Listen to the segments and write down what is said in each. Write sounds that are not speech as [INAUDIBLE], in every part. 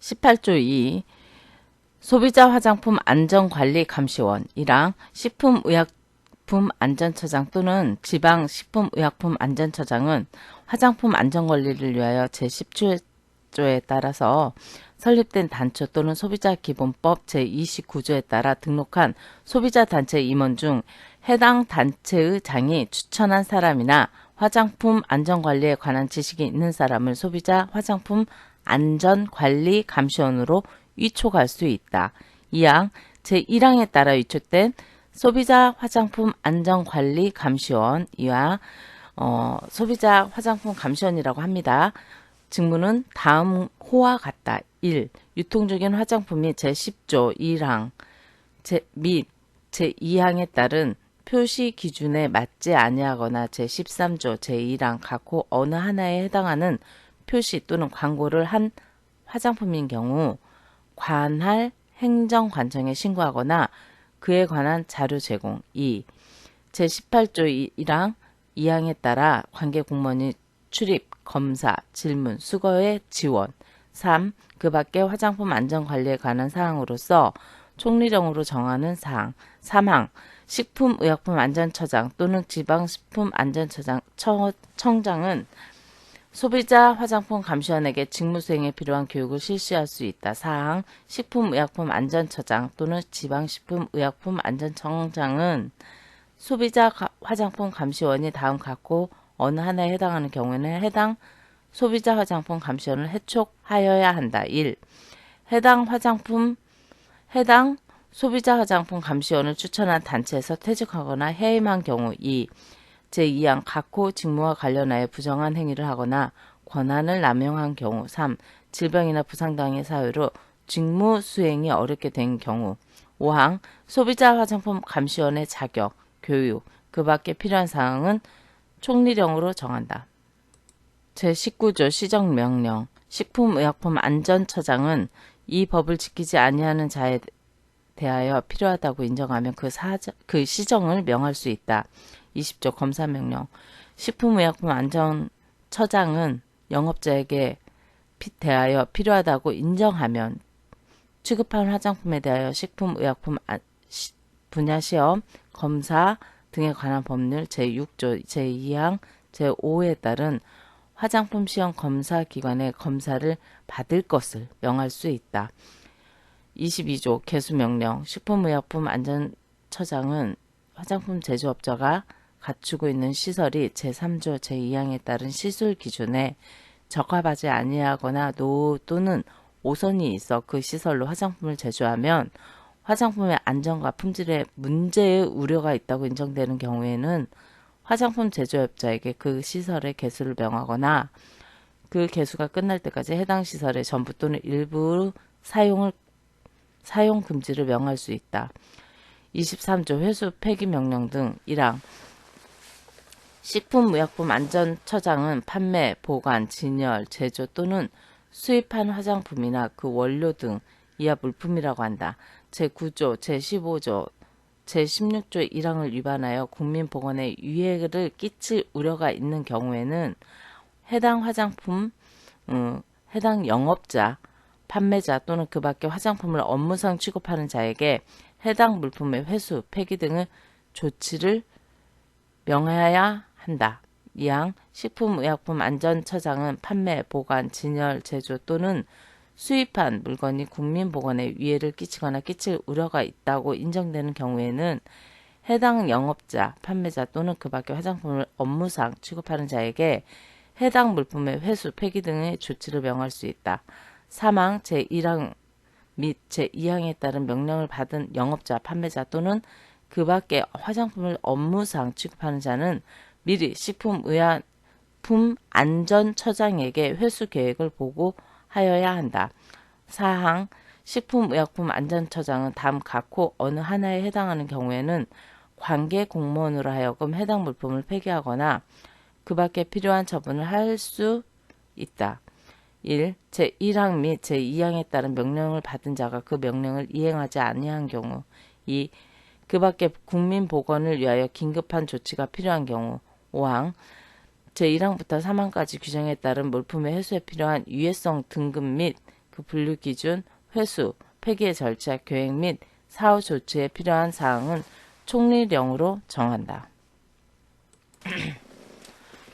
18조 2 소비자 화장품 안전관리 감시원이랑 식품의약품 안전처장 또는 지방 식품의약품 안전처장은 화장품 안전관리를 위하여 제17조에 따라서 설립된 단체 또는 소비자기본법 제29조에 따라 등록한 소비자 단체 임원 중 해당 단체의 장이 추천한 사람이나 화장품 안전관리에 관한 지식이 있는 사람을 소비자 화장품 안전관리 감시원으로 위촉할 수 있다. 이항 제1항에 따라 위촉된 소비자 화장품 안전관리 감시원 이와 어, 소비자 화장품 감시원이라고 합니다. 직무는 다음 호와 같다. 1. 유통적인 화장품이 제10조 1항 제, 및 제2항에 따른 표시 기준에 맞지 아니하거나 제13조 제1항 각 호 어느 하나에 해당하는 표시 또는 광고를 한 화장품인 경우 관할 행정관청에 신고하거나 그에 관한 자료 제공 2. 제18조 1항 2항에 따라 관계 공무원이 출입, 검사, 질문, 수거의 지원 3. 그 밖에 화장품 안전관리에 관한 사항으로서 총리령으로 정하는 사항 3항 식품의약품안전처장 또는 지방식품안전처장 청장은 소비자 화장품 감시원에게 직무 수행에 필요한 교육을 실시할 수 있다. 사항 식품의약품안전처장 또는 지방식품의약품안전청장은 소비자 화장품 감시원이 다음 갖고 어느 하나에 해당하는 경우에는 해당 소비자 화장품 감시원을 해촉하여야 한다. 1. 해당 화장품 해당 소비자 화장품 감시원을 추천한 단체에서 퇴직하거나 해임한 경우 2. 제2항 각호 직무와 관련하여 부정한 행위를 하거나 권한을 남용한 경우 3. 질병이나 부상 등의 사유로 직무 수행이 어렵게 된 경우 5항 소비자 화장품 감시원의 자격, 교육, 그 밖에 필요한 사항은 총리령으로 정한다. 제19조 시정명령 식품의약품 안전처장은 이 법을 지키지 아니하는 자에 대하여 필요하다고 인정하면 그, 사정, 그 시정을 명할 수 있다. 20조 검사 명령 식품의약품 안전처장은 영업자에게 대하여 필요하다고 인정하면 취급한 화장품에 대하여 식품의약품 분야 시험, 검사 등에 관한 법률 제6조 제2항 제5에 따른 화장품 시험 검사 기관의 검사를 받을 것을 명할 수 있다. 22조 개수 명령 식품의약품 안전처장은 화장품 제조업자가 갖추고 있는 시설이 제3조 제2항에 따른 시술 기준에 적합하지 아니하거나 노 또는 오선이 있어 그 시설로 화장품을 제조하면 화장품의 안전과 품질에 문제의 우려가 있다고 인정되는 경우에는 화장품 제조업자에게 그 시설의 개수를 명하거나 그 개수가 끝날 때까지 해당 시설의 전부 또는 일부 사용을 사용 금지를 명할 수 있다. 23조 회수 폐기 명령 등 1항 식품의약품안전처장은 판매, 보관, 진열, 제조 또는 수입한 화장품이나 그 원료 등 이하 물품이라고 한다. 제9조, 제15조, 제16조 1항을 위반하여 국민보건에 유해를 끼칠 우려가 있는 경우에는 해당 화장품, 음, 해당 영업자, 판매자 또는 그 밖의 화장품을 업무상 취급하는 자에게 해당 물품의 회수, 폐기 등의 조치를 명해야 한다. 이항 식품의약품안전처장은 판매, 보관, 진열, 제조 또는 수입한 물건이 국민 보건에 위해를 끼치거나 끼칠 우려가 있다고 인정되는 경우에는 해당 영업자, 판매자 또는 그 밖의 화장품을 업무상 취급하는 자에게 해당 물품의 회수, 폐기 등의 조치를 명할 수 있다. 사망 제1항 및 제2항에 따른 명령을 받은 영업자, 판매자 또는 그 밖에 화장품을 업무상 취급하는 자는 미리 식품의약품 안전처장에게 회수 계획을 보고하여야 한다. 사항 식품의약품 안전처장은 다음 각호 어느 하나에 해당하는 경우에는 관계 공무원으로 하여금 해당 물품을 폐기하거나 그 밖에 필요한 처분을 할 수 있다. 1. 제1항 및 제2항에 따른 명령을 받은 자가 그 명령을 이행하지 아니한 경우 2. 그 밖에 국민 보건을 위하여 긴급한 조치가 필요한 경우 5항 제1항부터 3항까지 규정에 따른 물품의 해소에 필요한 유해성 등급 및그그 분류 기준, 회수, 폐기의 절차, 계획 및 사후 조치에 필요한 사항은 총리령으로 정한다. [CLEARS THROAT]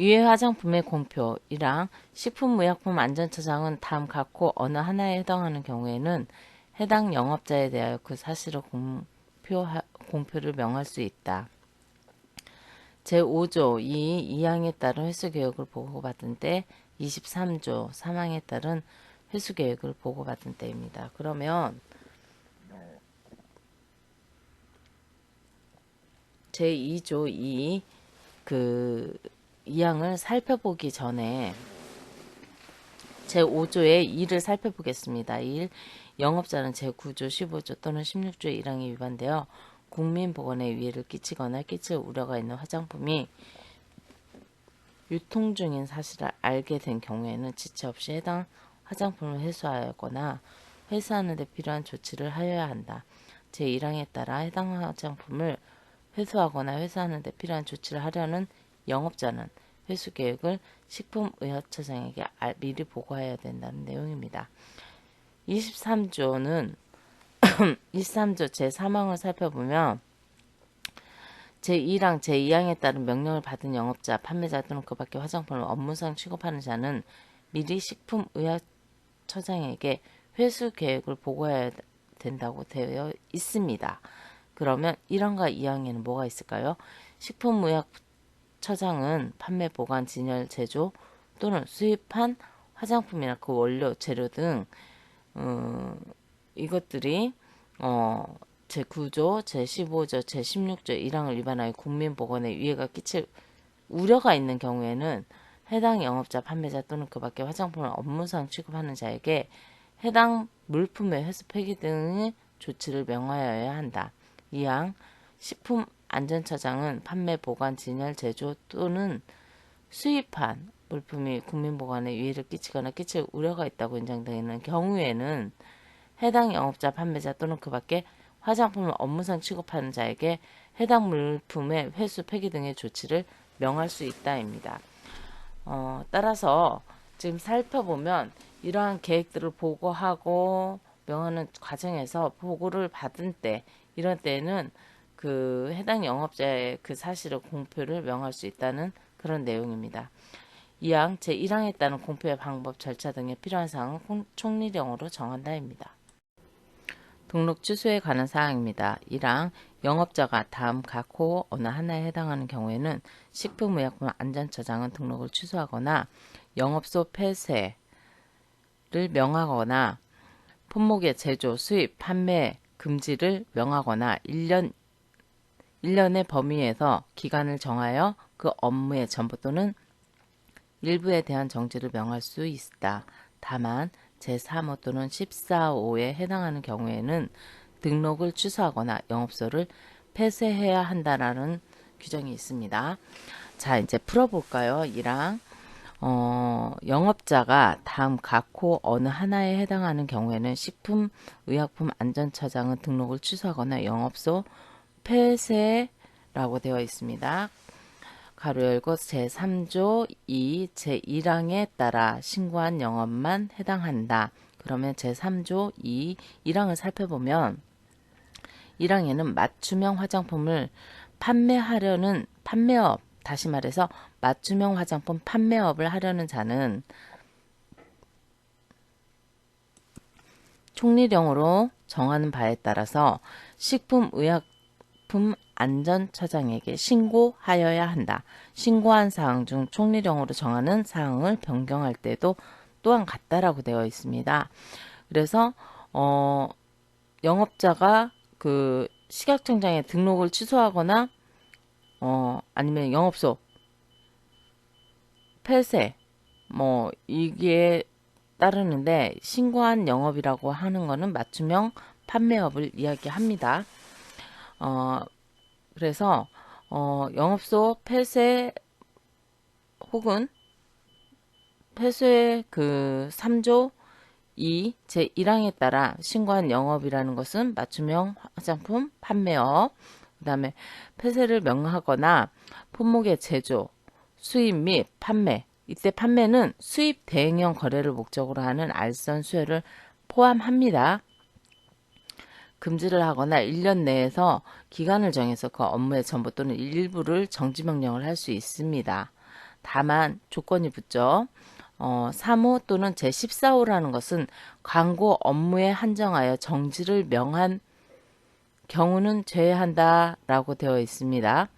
유해 화장품의 공표 1항 식품의약품 안전처장은 다음 각호 어느 하나에 해당하는 경우에는 해당 영업자에 대하여 그 사실을 공표, 공표를 명할 수 있다. 제5조 2 2항에 따른 회수계획을 보고받은 때 23조 3항에 따른 회수계획을 보고받은 때입니다. 그러면 제2조 2 그 2항을 살펴보기 전에 제5조의 2를 살펴보겠습니다. 1. 영업자는 제9조, 15조 또는 16조의 1항에 위반되어 국민 보건에 위해를 끼치거나 끼칠 우려가 있는 화장품이 유통 중인 사실을 알게 된 경우에는 지체 없이 해당 화장품을 회수하거나 회수하는 데 필요한 조치를 하여야 한다. 제1항에 따라 해당 화장품을 회수하거나 회수하는 데 필요한 조치를 하려는 영업자는 회수 계획을 식품의약처장에게 미리 보고해야 된다는 내용입니다. 23조는 [COUGHS] 23조 제3항을 살펴보면 제1항, 제2항에 따른 명령을 받은 영업자, 판매자 또는 그 밖의 화장품을 업무상 취급하는 자는 미리 식품의약처장에게 회수 계획을 보고해야 된다고 되어 있습니다. 그러면 1항과 2항에는 뭐가 있을까요? 식품의약처장은 판매, 보관, 진열, 제조 또는 수입한 화장품이나 그 원료, 재료 등 어, 이것들이 어, 제9조, 제15조, 제16조 1항을 위반하여 국민보건에 위해가 끼칠 우려가 있는 경우에는 해당 영업자, 판매자 또는 그 밖의 화장품을 업무상 취급하는 자에게 해당 물품의 회수 폐기 등의 조치를 명하여야 한다. 2항 식품 안전처장은 판매, 보관, 진열, 제조 또는 수입한 물품이 국민보건에 위해를 끼치거나 끼칠 우려가 있다고 인정되는 경우에는 해당 영업자, 판매자 또는 그 밖에 화장품을 업무상 취급하는 자에게 해당 물품의 회수, 폐기 등의 조치를 명할 수 있다입니다. 어, 따라서 지금 살펴보면 이러한 계획들을 보고하고 명하는 과정에서 보고를 받은 때 이런 때는 그 해당 영업자의 그 사실을 공표를 명할 수 있다는 그런 내용입니다. 2항 제1항에 따른 공표의 방법, 절차 등에 필요한 사항은 총리령으로 정한다입니다. 등록 취소에 관한 사항입니다. 1항 영업자가 다음 각호 어느 하나에 해당하는 경우에는 식품의약품 안전처장은 등록을 취소하거나 영업소 폐쇄를 명하거나 품목의 제조, 수입, 판매 금지를 명하거나 1년 1년의 범위에서 기간을 정하여 그 업무의 전부 또는 일부에 대한 정지를 명할 수 있다. 다만 제3호 또는 14호에 해당하는 경우에는 등록을 취소하거나 영업소를 폐쇄해야 한다라는 규정이 있습니다. 자, 이제 풀어볼까요? 이랑 어, 영업자가 다음 각호 어느 하나에 해당하는 경우에는 식품 의약품 안전처장은 등록을 취소하거나 영업소 폐쇄라고 되어 있습니다. 가로 열고 제3조 2 제1항에 따라 신고한 영업만 해당한다. 그러면 제3조 2 1항을 살펴보면 1항에는 맞춤형 화장품을 판매하려는 판매업 다시 말해서 맞춤형 화장품 판매업을 하려는 자는 총리령으로 정하는 바에 따라서 식품의약품 안전처장에게 신고하여야 한다. 신고한 사항 중 총리령으로 정하는 사항을 변경할 때도 또한 같다라고 되어 있습니다. 그래서 어, 영업자가 그 식약청장에 등록을 취소하거나 어, 아니면 영업소 폐쇄 뭐 이게 따르는데 신고한 영업이라고 하는 거는 맞춤형 판매업을 이야기합니다. 어, 그래서 어, 영업소 폐쇄 혹은 폐쇄 그 3조 2 제1항에 따라 신고한 영업이라는 것은 맞춤형 화장품 판매업 그 다음에 폐쇄를 명하거나 품목의 제조, 수입 및 판매 이때 판매는 수입 대행형 거래를 목적으로 하는 알선 수혜를 포함합니다. 금지를 하거나 1년 내에서 기간을 정해서 그 업무의 전부 또는 일부를 정지 명령을 할 수 있습니다. 다만 조건이 붙죠. 어, 3호 또는 제14호라는 것은 광고 업무에 한정하여 정지를 명한 경우는 제외한다라고 되어 있습니다.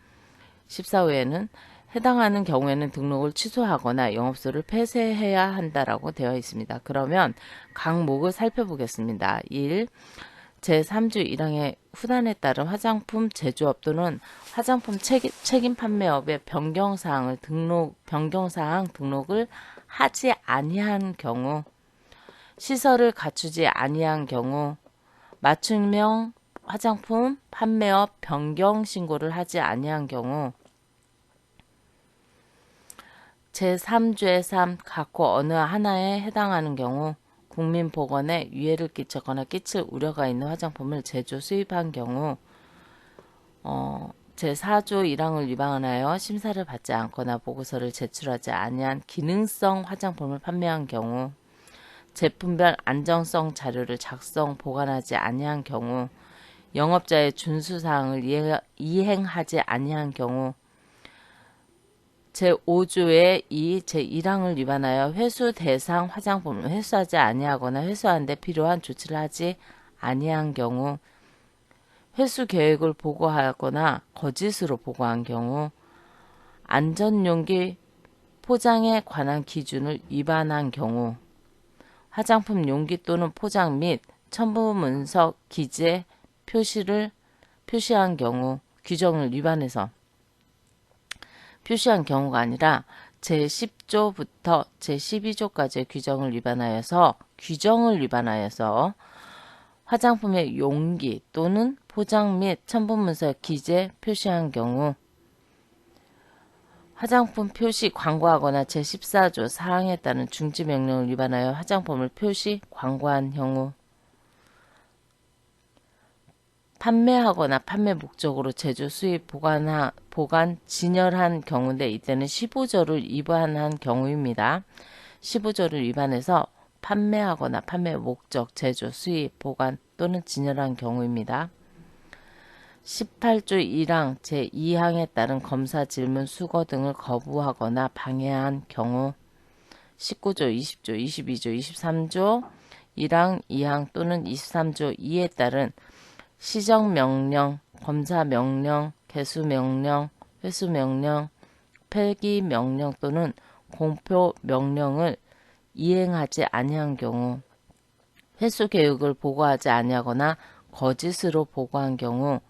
14호에는 해당하는 경우에는 등록을 취소하거나 영업소를 폐쇄해야 한다라고 되어 있습니다. 그러면 강목을 살펴보겠습니다. 1. 제3주 1항의 후단에 따른 화장품 제조업 또는 화장품 책임, 책임 판매업의 변경사항을 등록, 변경사항 등록을 하지 아니한 경우, 시설을 갖추지 아니한 경우, 맞춤형 화장품 판매업 변경 신고를 하지 아니한 경우, 제3조의 3, 각호 어느 하나에 해당하는 경우, 국민 보건에 유해를 끼쳤거나 끼칠 우려가 있는 화장품을 제조 수입한 경우, 어, 제4조 1항을 위반하여 심사를 받지 않거나 보고서를 제출하지 아니한 기능성 화장품을 판매한 경우, 제품별 안정성 자료를 작성 보관하지 아니한 경우, 영업자의 준수 사항을 이행하지 아니한 경우, 제5조의 2, 제1항을 위반하여 회수 대상 화장품을 회수하지 아니하거나 회수하는데 필요한 조치를 하지 아니한 경우, 회수 계획을 보고하거나 거짓으로 보고한 경우, 안전용기 포장에 관한 기준을 위반한 경우, 화장품 용기 또는 포장 및 첨부 문서 기재 표시를 표시한 경우, 규정을 위반해서 표시한 경우가 아니라 제10조부터 제12조까지의 규정을 위반하여서 규정을 위반하여서 화장품의 용기 또는 포장 및 첨부문서 기재 표시한 경우 화장품 표시 광고하거나 제14조 사항에 따른 중지 명령을 위반하여 화장품을 표시 광고한 경우 판매하거나 판매 목적으로 제조 수입 보관하, 보관 진열한 경우인데 이때는 15조를 위반한 경우입니다. 15조를 위반해서 판매하거나 판매 목적 제조 수입 보관 또는 진열한 경우입니다. 18조 1항 제2항에 따른 검사 질문 수거 등을 거부하거나 방해한 경우 19조, 20조, 22조, 23조 1항, 2항 또는 23조 2에 따른 시정명령, 검사명령, 개수명령, 회수명령, 폐기명령 또는 공표명령을 이행하지 아니한 경우 회수 계획을 보고하지 아니하거나 거짓으로 보고한 경우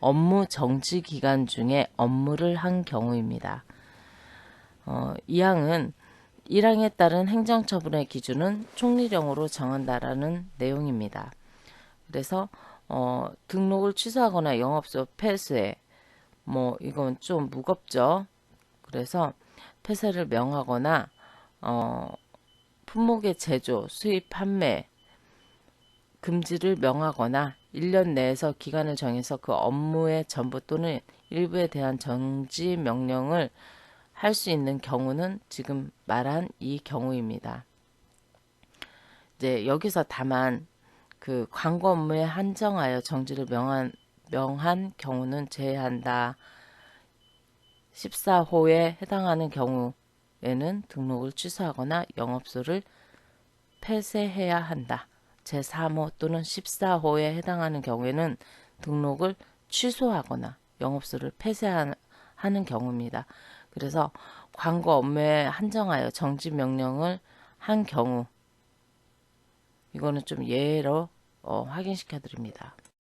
업무 정지 기간 중에 업무를 한 경우입니다. 어, 이 항은 1항에 따른 행정처분의 기준은 총리령으로 정한다라는 내용입니다. 그래서 어, 등록을 취소하거나 영업소 폐쇄 뭐 이건 좀 무겁죠. 그래서 폐쇄를 명하거나 어, 품목의 제조, 수입, 판매 금지를 명하거나 1년 내에서 기간을 정해서 그 업무의 전부 또는 일부에 대한 정지 명령을 할 수 있는 경우는 지금 말한 이 경우입니다. 이제 여기서 다만 그 광고 업무에 한정하여 정지를 명한, 명한 경우는 제외한다. 14호에 해당하는 경우에는 등록을 취소하거나 영업소를 폐쇄해야 한다. 제3호 또는 14호에 해당하는 경우에는 등록을 취소하거나 영업소를 폐쇄하는 경우입니다. 그래서 광고 업무에 한정하여 정지 명령을 한 경우 이거는 좀 예로 어, 확인시켜 드립니다.